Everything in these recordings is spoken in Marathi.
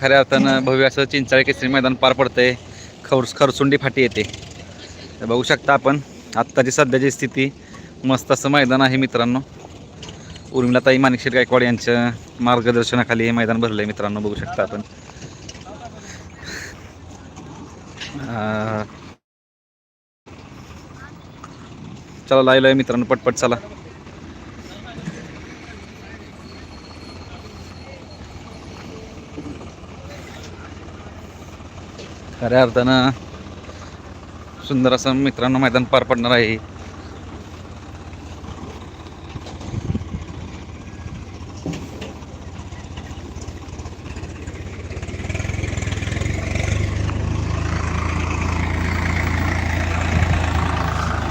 खऱ्या अर्थानं भव्य असं चिंचाळे केसरी मैदान पार पडतंय. खर खरसुंडी फाटी येते. तर बघू शकता आपण आत्ताची सध्याची स्थिती मस्त असं मैदान आहे मित्रांनो. उर्मिलाताई माणिकशेठ गायकवाड यांच्या मार्गदर्शनाखाली हे मैदान भरलं आहे मित्रांनो बघू शकता आपण. चला लायला आहे मित्रांनो पटपट चला. खऱ्या अर्थानं सुंदर असं मित्रांनो मैदान पार पडणार आहे.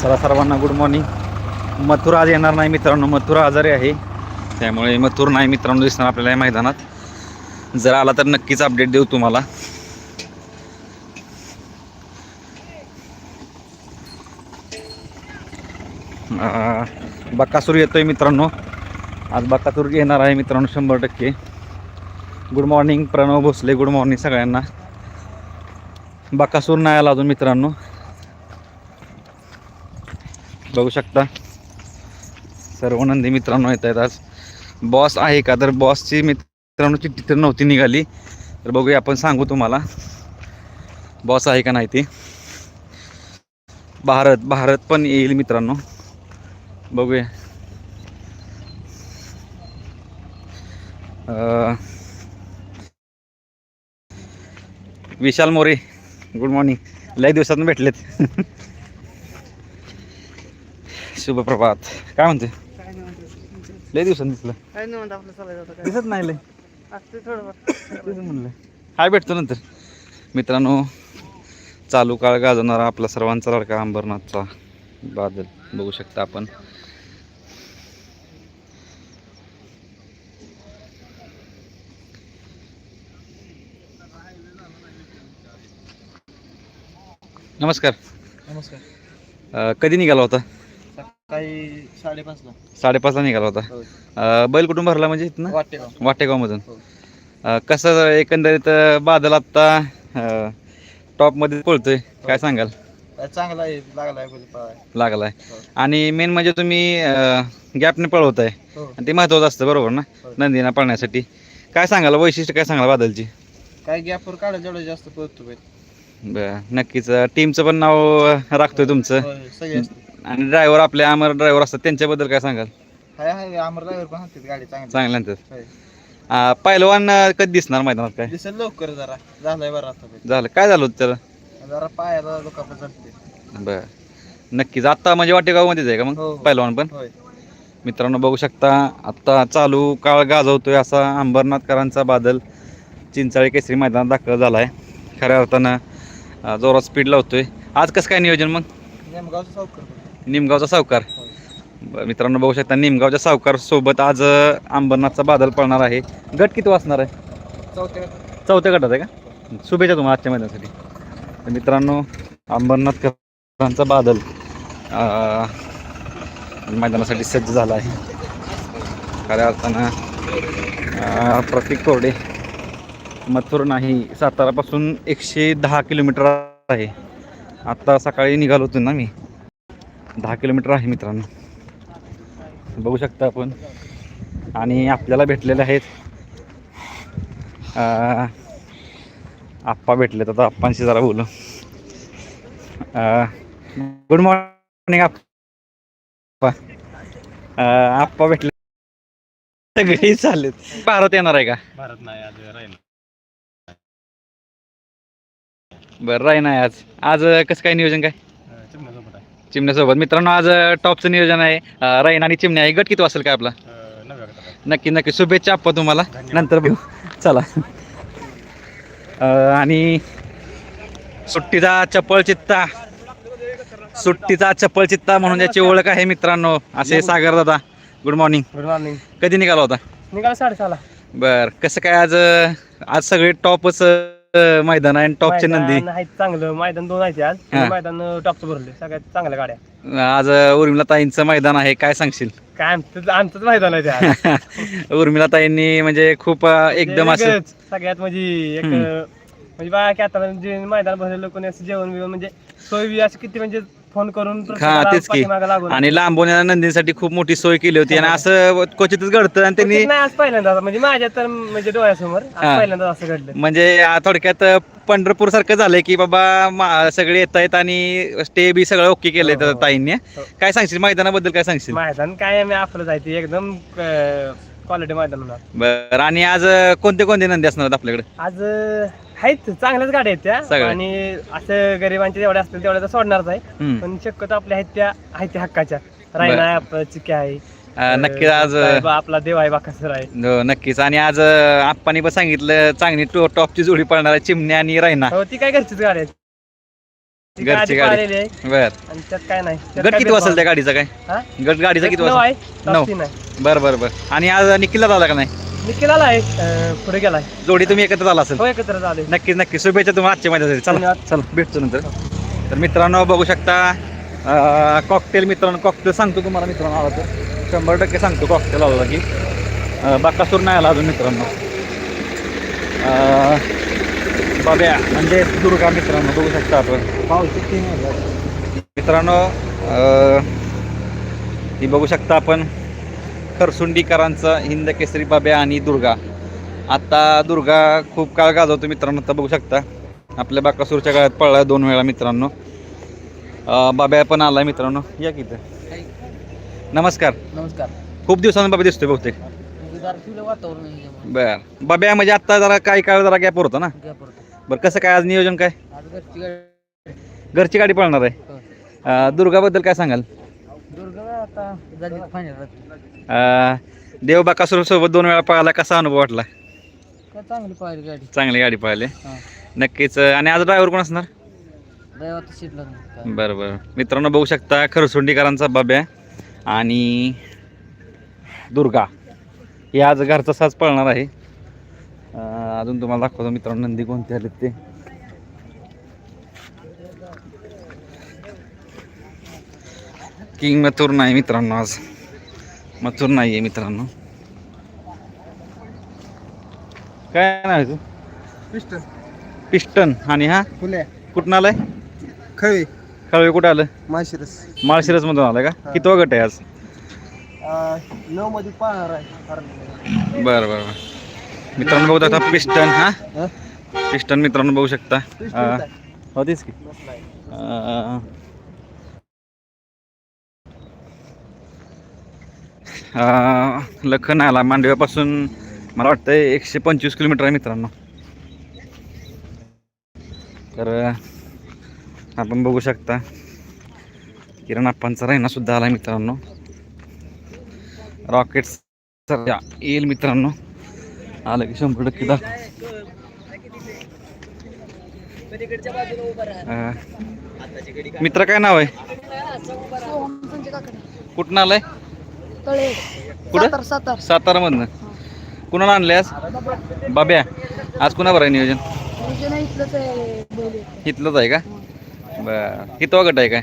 चला सर्वांना गुड मॉर्निंग मथुर आज येणार नाही मित्रांनो मथुर आजारी आहे. त्यामुळे मथुर नाही मित्रांनो दिसणार आपल्याला या मैदानात. जर आला तर नक्कीच अपडेट देऊ तुम्हाला. बक्कासूर येतो येतोय मित्रांनो. आज बक्कासूर येणार आहे मित्रांनो शंभर टक्के. Good morning Pranav Bhosale. Good morning सगळ्यांना. बक्कासूर नाही आला अजून मित्रांनो. बघू शकता. सर्व नंदी मित्रांनो येत आहेत आज. बॉस आहे का? तर बॉसची मित्रांनो चिठ्ठी तर नव्हती निघाली. तर बघूया आपण सांगू तुम्हाला. बॉस आहे का नाही ते? भारत भारत पण येईल मित्रांनो. बघूया. विशाल मोरे गुड मॉर्निंग लय दिवसातून भेटलेत. शुभ प्रभात काय म्हणते लय दिवसांनी दिसलं. दिसत नाही लय. म्हणलं. हाय भेटतो नंतर. मित्रांनो चालू काळ गाजवणारा आपला सर्वांचा लाडका अंबरनाथचा बादल बघू शकता आपण. नमस्कार. नमस्कार. अं, कधी निघाला होता? सकाळी साडेपाचला. साडेपाचला निघाला होता. अं, बैल कुठून भरला म्हणजे इथनं? वाटते का वाटेगावमधून. हो. अं, कसं एकंदरीत अं, बादल आत्ता अं, टॉपमध्ये पळतोय काय सांगाल? चांगला आहे लागला आहे बैल लागलाय. हो. आणि मेन म्हणजे तुम्ही गॅपने पळवताय. हो. आणि ते महत्वाचं असतं बरोबर ना? हो. नंदीना पळण्यासाठी. काय सांगाल वैशिष्ट्य काय सांगाल बादलची? काय गॅपवर काढा जेवढं जास्त पळतो बैल. बरं नक्कीच. टीमचं पण नाव राखतोय तुमचं. होय, सगळे असतात. आणि ड्रायव्हर आपले अमर ड्रायव्हर असतात त्यांच्याबद्दल काय सांगाल? हाय ड्रायव्हर पण गाडी चांगली. चांगलं नंतर होय. पहिलवान अं, कधी दिसणार मैदानात काय? दिसेल लवकर जरा. झालाय बरं आता झालं. काय झालं होतं त्याला? जरा पायाला दुखापत चढते बर. नक्कीच. आत्ता म्हणजे वाटेगावमध्येच आहे का मग? हो. पहिलवान पण? होय. मित्रांनो बघू शकता आत्ता चालू काळ गाजवतोय असा अंबरनाथकरांचा बादल. चिंचाळे केसरी मैदानात दाखल झाला आहे खऱ्या अर्थानं जोरात स्पीड लावतोय आज कसं काय नियोजन मग? नेमगावचं सावकर. निमगावचा सावकार. बरं, मित्रांनो बघू शकता निमगावच्या सावकार सोबत आज अं, अंबरनाथचा बादल पळणार आहे. गट किती वाचणार आहे? चौथ्या चौथ्या गटात आहे का? शुभेच्छा तुम्हाला आजच्या मैदानासाठी. तर मित्रांनो अंबरनाथकरांचा बादल अं, मैदानासाठी सज्ज झाला आहे. खऱ्या अर्थानं अं, प्रतीक कोरडे. मथुर नाही सातारापासून एकशे दहा किलोमीटर आहे. आत्ता सकाळी निघालो होतो ना मी. दहा किलोमीटर आहे मित्रांनो. बघू शकता आपण. आणि आपल्याला भेटलेले आहेत आप्पा भेटले आता आप्पांशी जरा बोलू. गुड मॉर्निंग आप्पा. आप्पा भेटले. सगळे चालेल भारत येणार आहे का? भारत नाही आज बरं राही नाही आज. आज कसं काय नियोजन काय? चिमण्यासोबत आहे. चिमण्यासोबत. मित्रांनो आज टॉपचं नियोजन आहे. राईन आणि चिमण्या आहे गट किती वासेल काय आपला? नक्की नक्की. शुभेच्छा आप्पा तुम्हाला. नंतर भेटू चला. आणि सुट्टीचा चप्पल चित्ता. सुट्टीचा चप्पल चित्ता म्हणून ज्याची ओळख आहे मित्रांनो. असे सागर दादा गुड मॉर्निंग गुड मॉर्निंग कधी निघाला होता? निघाला साडेसहाला. बर. कसं काय आज आज सगळे टॉपच मैदान आहे आणि टॉपचे नंदी मैदान आहे चांगलं मैदान दोन आहे आज हा. मैदान टॉपचं भरले सगळ्यात चांगल्या गाड्या आज उर्मिला ताईंचं मैदान आहे काय सांगशील काय आमचं आमचंच मैदान आहे ते आज. उर्मिला ताईंनी म्हणजे खूप अं, एकदम असं वेगळंच. सगळ्यात म्हणजे एक हम्म. म्हणजे बा की आता जे मैदान भरलेलं कोणी असं जेवण बिवण म्हणजे सोय बी अशी किती म्हणजे फोन करून प्रत्येकाला तेच की. आणि लांबवण्या नंदींसाठी खूप मोठी सोय केली होती आणि असं क्वचितच घडतं आणि त्यांनी नाही आज पहिल्यांदा म्हणजे माझ्या तर म्हणजे डोळ्यासमोर आज हा. पहिल्यांदा असं घडलं म्हणजे आ, थोडक्यात पंढरपूर सारखं झालंय की बाबा मा- सगळे येत आहेत आणि स्टे बी सगळं ओके केलंय हो, हो. ताईंनी हो. काय सांगशील मैदानाबद्दल काय सांगशील मैदान काय आम्ही आपलं जायचं एकदम क्वालिटी मैदान होणार बरं आणि आज अं, कोणते कोणते नंदी असणार आहेत आपल्याकडे आज अं, आहेत चांगल्याच गाड्या आहेत त्या. सगळ्या. आणि असं गरिबांचे जेवढ्या असतील तेवढ्या तर सोडणारच आहे. हम्म. पण शक्यतो आपल्या आहेत त्या आहेत त्या हक्काच्या. रायना आहे आपलं चिक्या आहे. अं, नक्कीच आज अं, साहेब आपला देव आहे बाकासर आहे. हो, नक्कीच. आणि आज आप्पानी पण सांगितलं चांगली टो- टॉपची जोडी पडणार आहे चिमण्या आणि रायना. हो ती काय घरचीच गाडी आहे. ती घरची आधी गाडी. पाहिलेली आहे. बर. आणि त्यात काय नाही. त्यात गट काय किती भेदभाव त्या गाडीचा काय? हा? गट गाडीचा किती नऊ आहे. नऊ. टॉप तीन आहे बर बर बर. आणि आज निखिलला झाला का नाही? निखिल आला आहे पुढे गेलाय. जोडी तुम्ही एकत्र झाला असेल? हो एकत्र झाले. नक्कीच नक्की शुभेच्छा तुम्हाला आजच्या माझ्यासाठी चला. चला भेटतो नंतर. तर मित्रांनो बघू शकता कॉकटेल मित्रांनो कॉकटेल सांगतो तुम्हाला मित्रांनो आला तर. शंभर टक्के सांगतो कॉकटेल आला की. बाकासूर नाही आला अजून मित्रांनो. बाब्या म्हणजे दुर्गा मित्रांनो बघू शकता आपण. मित्रांनो ही बघू शकता आपण. खरसुंडीकरांचा हिंद केसरी बाब्या आणि दुर्गा. आता दुर्गा खूप काळ गाजवतो मित्रांनो आता बघू शकता. आपल्या बाकासूरच्या काळात पळला दोन वेळा मित्रांनो. बाब्या पण आलाय मित्रांनो. या की इथं. नमस्कार. नमस्कार. खूप दिवसांनी बाबा दिसतोय बहुतेक. बर. बाब्या म्हणजे आता जरा काही काळ जरा गॅप होता ना? बरं कसं काय आज नियोजन काय? घरची गाडी. पळणार आहे. अं, दुर्गाबद्दल काय सांगाल? दुर्गा अं, देव बाकासूर सोबत दोन वेळा पळाला कसा अनुभव वाटला? काय चांगली पाहिली गाडी. चांगली गाडी पळाली. हा. नक्कीच अं, आणि आज ड्रायव्हर कोण असणार? दैवात शिटला बरं बरं. मित्रांनो बघू शकता खरसुंडीकरांचा बाब्या आणि दुर्गा. हे आज घरचा साज पळणार आहे. अं, अजून तुम्हाला दाखवतो मित्रांनो नंदी कोणते आलेत ते. किंग मथुर नाही मित्रांनो आज. मथुर नाही आहे मित्रांनो. काय नाव आहे तू पिस्टन. पिस्टन. आणि हा? फुले. कुठं आलाय? खळी. कळवे कुठं आलं? माशिरस माळशिरस. मधून आलाय का? किती गट आहे आज? नऊ मध्ये पाहणार आहे. बरं बरं बरं. मित्रांनो बघू शकता पिस्टन हा? पिस्टन मित्रांनो बघू शकता. अं, हो तेच की. अं, लखन आला मांडव्यापासून मला वाटतं एकशे पंचवीस किलोमीटर आहे मित्रांनो. तर आपण बघू शकता किरण आप्पांचा रायना सुद्धा आला मित्रांनो. रॉकेट सध्या येईल मित्रांनो. आलं की शंभर टक्के दाखव. मित्र काय नाव आहे? कुठं आलंय? तळे. कुठं? सातार सातार. सातारामधनं. कुणाला आणले आज? बाब्या. आज कुणावर आहे नियोजन? इथलंच आहे बैल एक. इथलंच आहे का? बरं. किती गट आहे काय?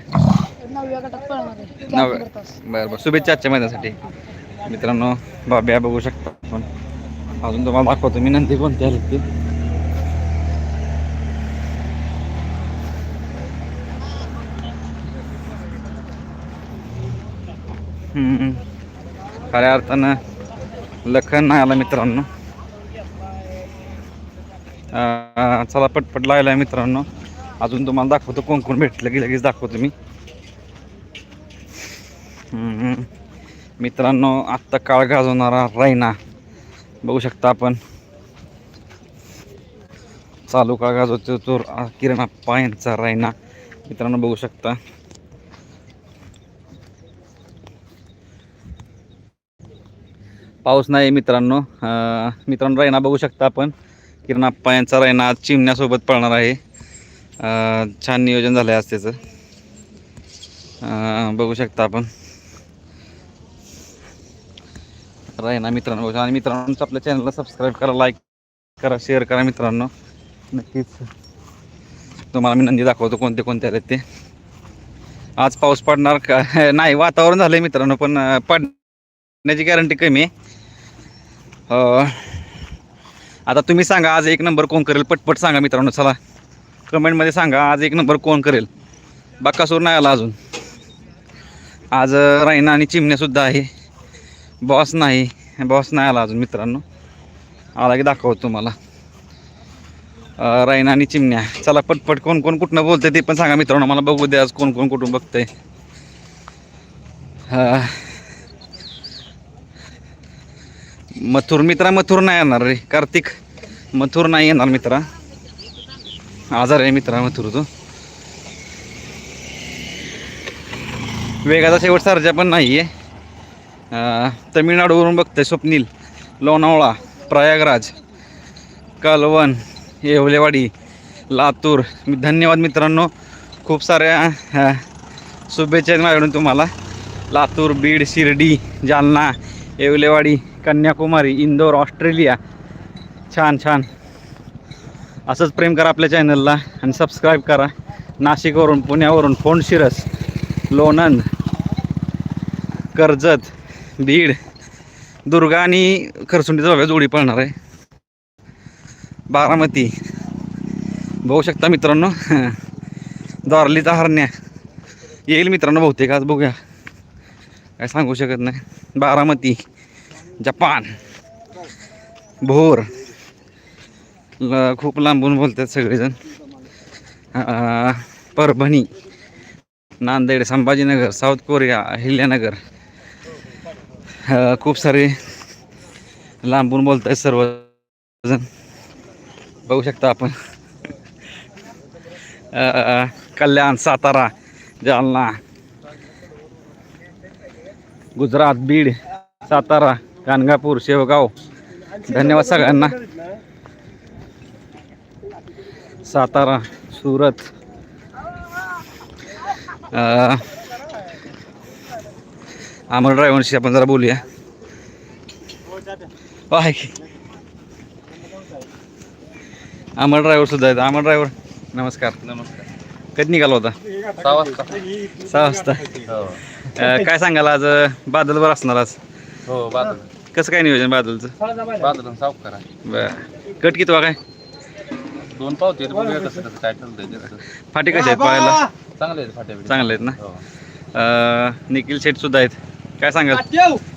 नवव्या गटात पळणार आहे. चार नवव्या. नंबर तास. बरं बरं. शुभेच्छा आजच्या महिन्यासाठी मित्रांनो बाब्या बघू शकता आपण. अजून तुम्हाला दाखवतो मी नंतर कोणते आले ते. हम्म. खऱ्या अर्थानं लखन नाही आला मित्रांनो. चला पटपट लागलाय मित्रांनो. अजून तुम्हाला दाखवतो कोण कोण भेटलं की लगेच दाखवतो मी. मित्रांनो आत्ता काळ गाजवणारा रायना बघू शकता आपण. चालू काळ गाजवतो तो किरणा किरण रैना. यांचा रायना मित्रांनो बघू शकता. पाऊस नाही मित्रांनो. मित्रांनो रायना बघू शकता आपण. किरणाप्पा यांचा रायना आज चिमण्यासोबत पळणार आहे. छान नियोजन झालं आहे आज त्याचं. बघू शकता आपण. रैना मित्रांनो बघू. आणि मित्रांनो आपल्या चॅनलला सबस्क्राईब करा लाईक करा शेअर करा मित्रांनो. नक्कीच. तुम्हाला मी नंदी दाखवतो कोणते कोणते आले ते. आज पाऊस पडणार का? नाही वातावरण झालं आहे मित्रांनो पण पड पडण्याची गॅरंटी कमी आहे. हो. आता तुम्ही सांगा आज एक नंबर कोण करेल? पटपट सांगा मित्रांनो चला. कमेंटमध्ये सांगा आज एक नंबर कोण करेल? बाकासूर नाही आला अजून. आज राईना रायना आणि चिमण्यासुद्धा आहे. बॉस नाही. बॉस नाही आला अजून मित्रांनो. आला की दाखवतो तुम्हाला. राईना रायना आणि चिमण्या. चला पटपट कोण कोण कुठनं बोलतंय ते पण सांगा मित्रांनो. मला बघू दे आज कोण कोण कुठून बघतंय. हां. मथुर मित्रा मथुर नाही येणार रे. कार्तिक मथुर नाही येणार मित्रा. आजार आहे मित्रा मथुर तो. वेगाचा शेवट सारजा पण नाही आहे. तमिळनाडूवरून बघतोय स्वप्नील लोणावळा प्रयागराज कलवण येवलेवाडी लातूर. मी धन्यवाद मित्रांनो खूप साऱ्या शुभेच्छा माझ्याकडून तुम्हाला. लातूर बीड शिर्डी जालना येवलेवाडी कन्याकुमारी इंदोर ऑस्ट्रेलिया. छान छान. असंच प्रेम करा आपल्या चॅनलला आणि सबस्क्राईब करा. नाशिकवरून पुण्यावरून फोंड शिरस लोणंद कर्जत बीड दुर्गा आणि खरसुंडीचा जोडी पळणार आहे. बारामती. बघू शकता मित्रांनो. द्वारलीचा हरण्या. येईल मित्रांनो बहुतेक आज बघूया. काय सांगू शकत नाही. बारामती. जपान. भोर. ल- खूप लांबून बोलतात सगळेजण. Parbhani. Nanded Sambhajinagar South Korea Ahilyanagar. खूप सारे लांबून बोलत आहेत सर्वजण. बघू शकता आपण. कल्याण सातारा जालना. गुजरात बीड सातारा. गाणगापूर शेवगाव. धन्यवाद सगळ्यांना. सातारा सुरत. अमर ड्रायव्हरशी आपण जरा बोलूया. आहे की. अमर ड्रायव्हर सुद्धा आहेत. अमर ड्रायव्हर नमस्कार. नमस्कार कधी निघाला होता? सहा वाजता. सहा वाजता. हो. काय सांगाल आज? अं, बादलवर असणार आज. हो बादल. कसं काय नियोजन बादलचं? बादल साफ करा बरं. कट किती काय? दोन पावते कसं काय फाटे कसे आहेत पाहायला चांगले आहेत फाट्या चांगले आहेत ना? हो. अं, निखिल शेठ सुद्धा आहेत. काय सांगाल?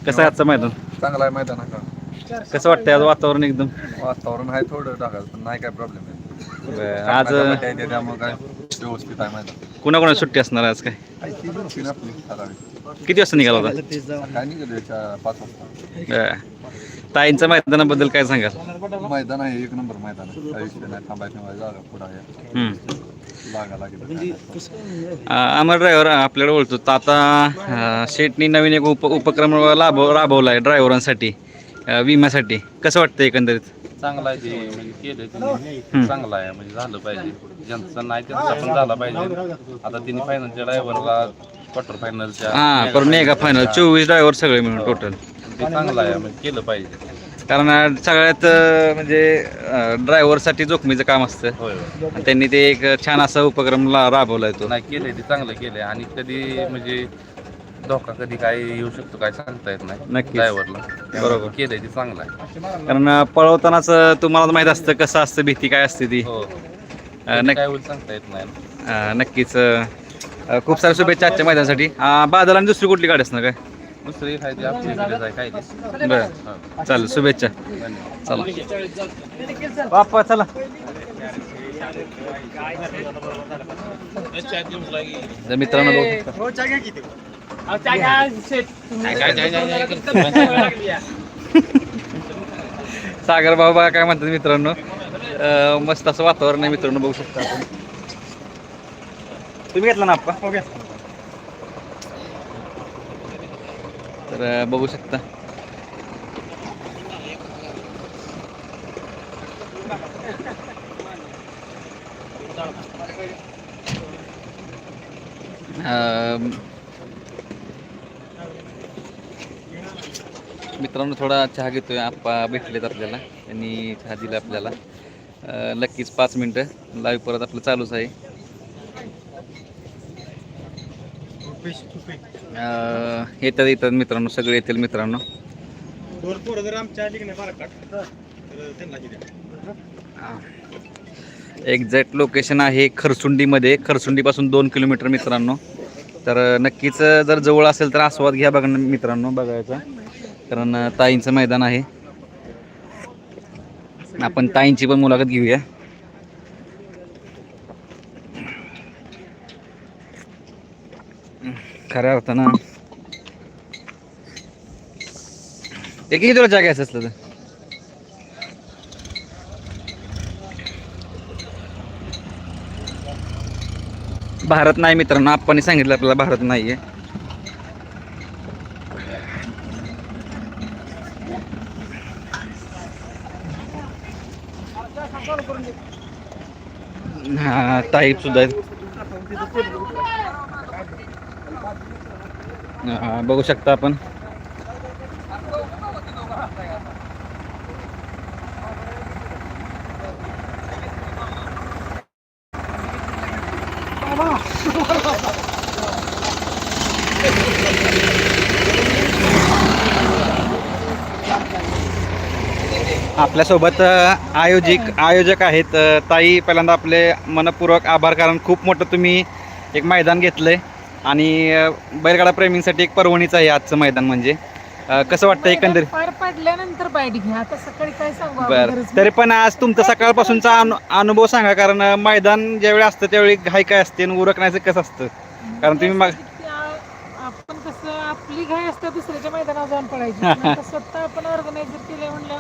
कसं आहे आजचं मैदान? चांगला आहे मैदान का कसं वाटतंय आज वातावरण एकदम? वातावरण आहे थोडं ढगाळ पण नाही काय प्रॉब्लेम आहे. बरं, आज त्यामुळे काय व्यवस्थित आहे मैदान. कुणाकुणा सुट्टी असणार आज काय? आहे ती दोन-तीन आपली ठराविक. किती वाजता निघाला होता. ताईंच्या मैदानाबद्दल काय सांगाल? मैदान आहे एक नंबर मैदान अमर ड्रायव्हर आपल्याकडे बोलतो तर आता शेटनी नवीन एक उप उपक्रम लाभ राबवला आहे ड्रायव्हरांसाठी विम्यासाठी. कसं वाटतं एकंदरीत? चांगला आहे ते म्हणजे केलं चांगला आहे म्हणजे झालं पाहिजे. ज्यांचं नाही त्यांचा पण झाला पाहिजे. आता तिने फायनलच्या ड्रायव्हरला क्वार्टर फायनलच्या हां पण मेगा फायनल चोवीस ड्रायव्हर सगळे मिळून टोटल ते चांगलं आहे म्हणजे केलं पाहिजे. कारण सगळ्यात अं, म्हणजे ड्रायव्हरसाठी जोखमीचं काम असतं. होय होय. आणि त्यांनी ते एक छान असा उपक्रम ला राबवला आहे तो. नाही केलंय ते चांगलं केलंय. आणि कधी म्हणजे धोका कधी काय येऊ शकतो काय सांगता येत नाही नक्कीच. ड्रायव्हरला बरोबर. केलंय ते चांगलं आहे. कारण अं, पळवतानाच अं, तुम्हाला माहीत असतं कसं असतं भीती काय असते ती. हो अं, कधी नक्की. काय होईल सांगता येत नाही. अं, नक्कीच अं, खूप साऱ्या शुभेच्छा आजच्या मैदानासाठी. बादल आणि दुसरी कुठली गाडी असणार काय? दुसरी काय बरं. चालेल शुभेच्छा. चला. बाप्पा चला. तर मित्रांनो बघू. शकता. सागर भाऊ बघा काय म्हणतात मित्रांनो. मस्त असं वातावरण आहे मित्रांनो बघू शकता आपण. तुम्ही घेतला ना आप्पा? हो तर बघू शकता. मित्रांनो थोडा चहा घेतोय. आप्पा भेटलेत आपल्याला. त्यांनी चहा दिला आपल्याला. नक्कीच पाच मिनटं. लाईव्ह परत आपलं चालूच आहे अं, येतात येतात मित्रांनो सगळे येतील मित्रांनो. एक्झॅक्ट लोकेशन आहे खरसुंडीमध्ये. खरसुंडीपासून दोन किलोमीटर मित्रांनो. तर नक्कीच जर जवळ असेल तर आस्वाद घ्या बघा मित्रांनो बघायचा. कारण ताईंचं मैदान आहे. आपण ताईंची पण मुलाखत घेऊया. खऱ्या अर्थानं. एक किती तुला जागा असलं तर? भारत नाही मित्रांनो आपण सांगितलं आपल्याला भारत नाही आहे हा टाईप सुद्धा आहेत हा, बघू शकता आपण. आपल्यासोबत आयोजिक आयोजक आहेत ताई. पहिल्यांदा आपले मनपूर्वक आभार कारण खूप मोठं तुम्ही एक मैदान घेतलंय. आणि बैलगाडा प्रेमींसाठी एक पर्वणीचं आहे आजचं मैदान म्हणजे. अ, कसं वाटतं एकंदरीत? पार पडल्यानंतर बाईट घ्या. आता सकाळी काय सांगू बर. तरी पण आज तुमचा सकाळपासूनचा अनु अनुभव सांगा कारण अ, मैदान ज्यावेळी असतं त्यावेळी घाई काय असते आणि उरकण्याचं कसं असतं? कारण तुम्ही मग आपण कसं आपली घाई असते दुसऱ्याच्या मैदानावर जाऊन पडायची. पण आता स्वतः आपण ऑर्गनायझर केलंय म्हणलं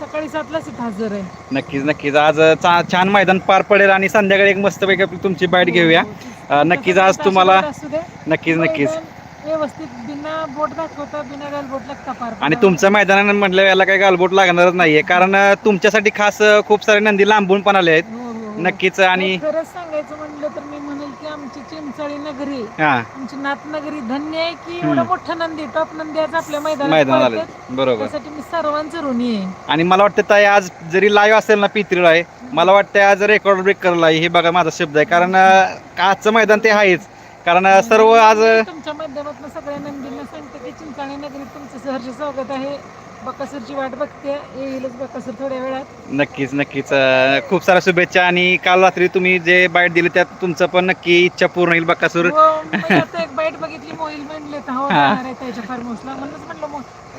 सकाळी सातलाच इथं हजर आहे. नक्कीच नक्कीच. आज चा- छान मैदान पार पडेल आणि संध्याकाळी एक मस्तपैकी आपली तुमची बाईट घेऊया. अ, नक्कीच आज तुम्हाला असू दे. नक्कीच नक्कीच. मैदान व्यवस्थित बिना बोट दाखवता बिना गाल बोट लागता पार आणि पडावं. तुमचं मैदानानं म्हटलं याला काही गालबोट लागणारच नाहीये. कारण अं, तुमच्यासाठी खास अं, खूप सारे नंदी लांबून पण आले आहेत हो, हो, हो. नक्कीच आणि नाही, खरंच सांगायचं म्हणलं तर मी म्हणेल की आमची चिंचाळी नगरी हा. आमची नातनगरी धन्य आहे की एवढं मोठं नंदी टॉप नंदी आज आपल्या मैदानात मैदानात आले पळतात. बरोबर. त्यासाठी मी सर्वांचं ऋणी आहे. आणि मला वाटतं ताई आज जरी लाईव्ह असेल ना आहे मला वाटतं आज रेकॉर्ड ब्रेक करला आहे हे बघा माझा शब्द आहे. कारण आजचं मैदान ते आहेच. कारण सर्व आज तुमच्या माध्यमातून नंदींना सांगते की चिंचाणी नगरीत तुमचं सहर्ष स्वागत आहे. बकासूरची वाट बघते. येईलच बकासूर थोड्या वेळात. नक्कीच नक्कीच. खूप साऱ्या शुभेच्छा आणि काल रात्री तुम्ही जे बाईट दिली त्यात तुमचं पण नक्की इच्छा पूर्ण होईल बकासूर. हो, मी आता एक बाईट बघितली मोहिल म्हणले फार्म हाऊसला म्हणूनच म्हटलं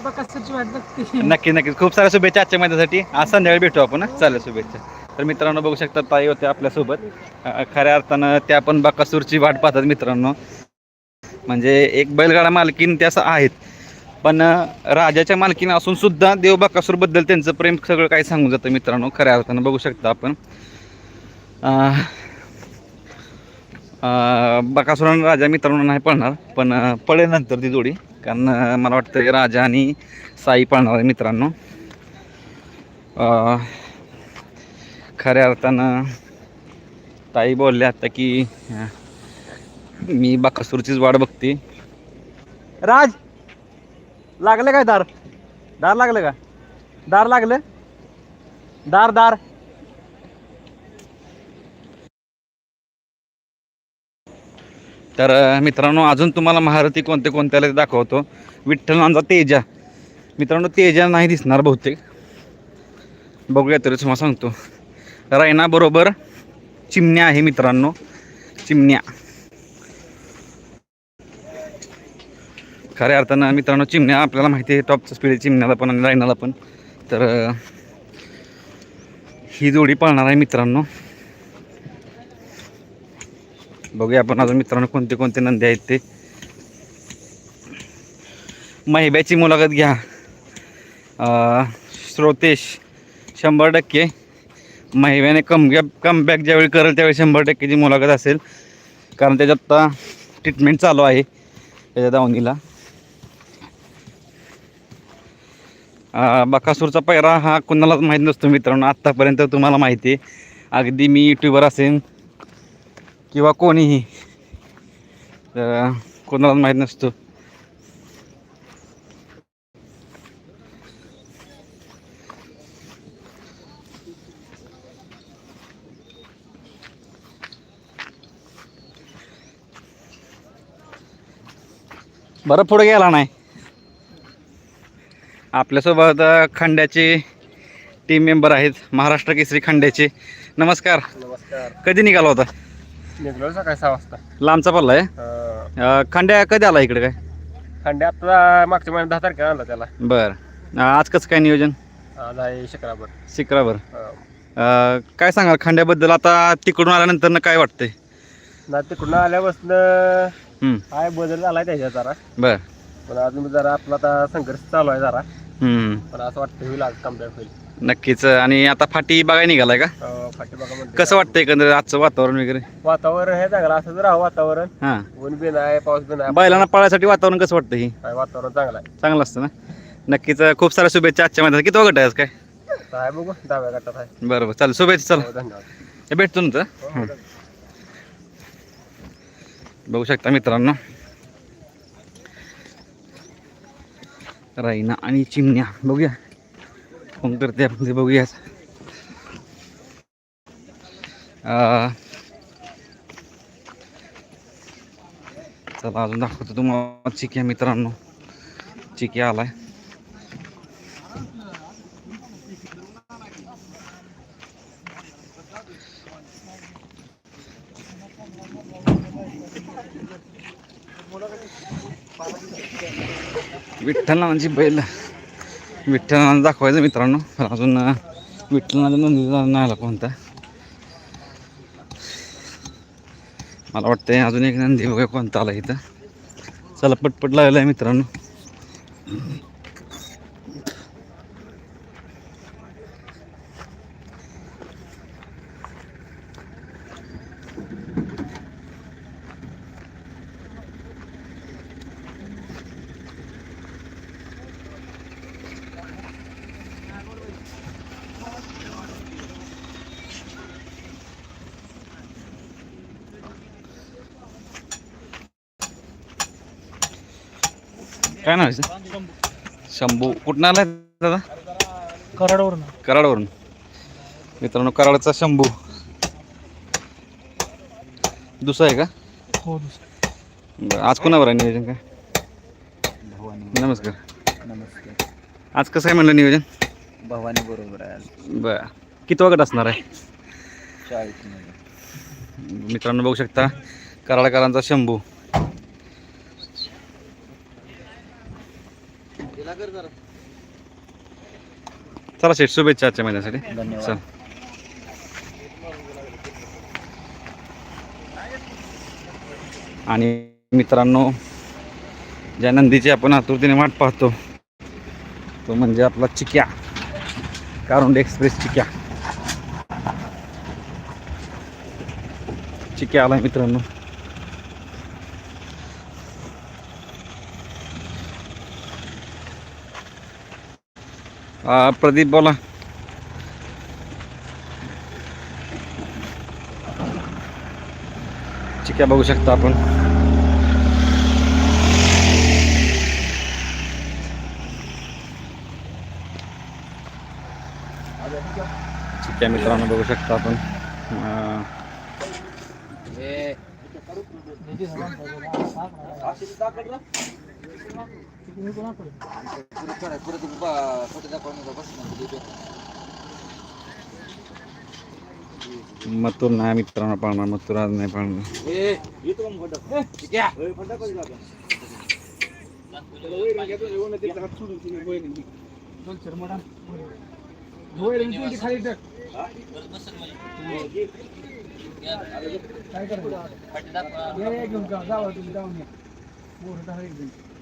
वाट बघते. नक्की नक्की. खूप साऱ्या शुभेच्छा आजच्या मैदानासाठी. आज संध्याकाळी भेटू आपण चालेल शुभेच्छा. तर मित्रांनो बघू शकतात ताई होत्या आपल्यासोबत. खऱ्या अर्थानं त्या पण बकासूरची वाट पाहतात मित्रांनो. म्हणजे एक बैलगाडा मालकीन त्या आहेत. पण राजाच्या मालकीन असून सुद्धा देव बकासूरबद्दल त्यांचं प्रेम सगळं काही सांगून जातं मित्रांनो खऱ्या अर्थानं. बघू शकता आपण. अं, राजा मित्रांनो नाही पळणार पण पडेल नंतर ती जोडी. कारण मला वाटतं राजा आणि साई पाळणार आहे मित्रांनो. खऱ्या अर्थानं ताई बोलल्या आता की मी बकासूरचीच वाट बघते. राज लागलं काय दार? दार लागलं का? दार लागलं? दार दार. तर मित्रांनो अजून तुम्हाला महारथी कोणते कोणत्याला दाखवतो दाखवतो. विठ्ठलांचा तेजा. मित्रांनो तेजा नाही दिसणार बहुतेक. बघूया तरी तुम्हाला सांगतो. रायनाबरोबर चिमण्या आहे मित्रांनो. चिमण्या. खऱ्या अर्थानं मित्रांनो चिमण्या आपल्याला माहिती आहे टॉपचं स्पीड चिमण्याला पण आणि रायनाला पण. तर ही जोडी पळणार आहे मित्रांनो. बघूया आपण अजून मित्रांनो कोणते कोणते नंदी आहेत ते. महिब्याची मुलाखत घ्या. श्रोतेश शंभर टक्के. महिब्याने कम कमबॅक ज्यावेळी करेल त्यावेळी शंभर टक्केची मुलाखत असेल. कारण त्याच्यात आता ट्रीटमेंट चालू आहे. त्याच्या दावणीला. बकासूरचा पैरा हा कुणालाच माहीत नसतो मित्रांनो. आत्तापर्यंत तुम्हाला माहिती आहे. अगदी मी युट्यूबर असेन. किंवा कोणीही. कोणाला माहीत नसतो. बरं पुढे गेला नाही. आपल्यासोबत खंड्याचे टीम मेंबर आहेत. महाराष्ट्र केसरी खंड्याचे. नमस्कार. नमस्कार. कधी निघाला होता? निघलो सकाळी सहा वाजता. लांबचा पल्ला आहे? अं, अ, खंड्या कधी आला इकडे काय? खंडे आता मागच्या महिन्यात दहा तारखेला आणला त्याला. बरं. आज कसं काय नियोजन? आज आहे शिकराबर शिक्रावर. काय सांगाल खंड्याबद्दल? आता तिकडून आल्यानंतर काय वाटतंय? ना तिकडून आल्यापासून काय बदल झालाय त्याच्यात जरा. बरं. पण अजून जरा आपला आता संघर्ष चालू आहे जरा. पण असं वाटतं होईल आज कमबॅक होईल. नक्कीच. आणि आता फाटी बघायला निघालाय का? पाठीमागं म्हणते कसं वाटतं एकंदरीत आजचं वातावरण वगैरे? वातावरण हे चांगलं असंच राहा वातावरण. हां. ऊन बी नाही पाऊस बी नाही. बैलांना पळायसाठी वातावरण कसं वाटतं ही? काय वातावरण चांगलं आहे. चांगलं असतं ना? नक्कीच खूप साऱ्या शुभेच्छा आजच्या महिन्यात किती वगैरे आज काय? तर आहे बघू दहाव्या गटात आहे. बरं बरं चालेल शुभेच्छा चला. हो, धन्यवाद. हे भेटतो ना हो, बघू शकता मित्रांनो. राईना आणि चिमण्या. बघूया. फोन करते आपण ते बघूया अं, चला अजून दाखवतो तुम्हाला चिक्या मित्रांनो चिक्या आलाय विठ्ठलनाची बैल विठ्ठलनाथ दाखवायचं मित्रांनो. पण अजून विठ्ठलनाथ मंदिर नाही आला कोणता? मला वाटतंय अजून एक नंदी बघा कोणता आला इथं. चला पटपट लागलेला आहे मित्रांनो. काय नाव आहे? शंभू. कुठं आलाय दादा? कराडवरून. कराडवरून. मित्रांनो कराडचा शंभू. दुसरा आहे का? हो बरं, आज कोणावर आहे नियोजन काय? नमस्कार. नमस्ते आज कसं आहे म्हणलं नियोजन? भवानी बरोबर आहे बरं. किती वगैरे असणार आहे? चाळीस मित्रांनो बघू शकता. कराडकरांचा शंभू. चला शेठ शुभेच्छा आजच्या महिन्यासाठी. धन्यवाद. चल. आणि मित्रांनो ज्या नंदीची आपण आतुरतेने वाट पाहतो तो म्हणजे आपला चिक्या कारुंडे एक्सप्रेस चिक्या. चिक्या आलाय मित्रांनो. प्रदीप बोला. चिक्या बघू शकता आपण. चिक्या मित्रांनो बघू शकता आपण. मथुर नाही मित्रांनो पाळणार मथुर आज नाही पाळणार. काय करायचं?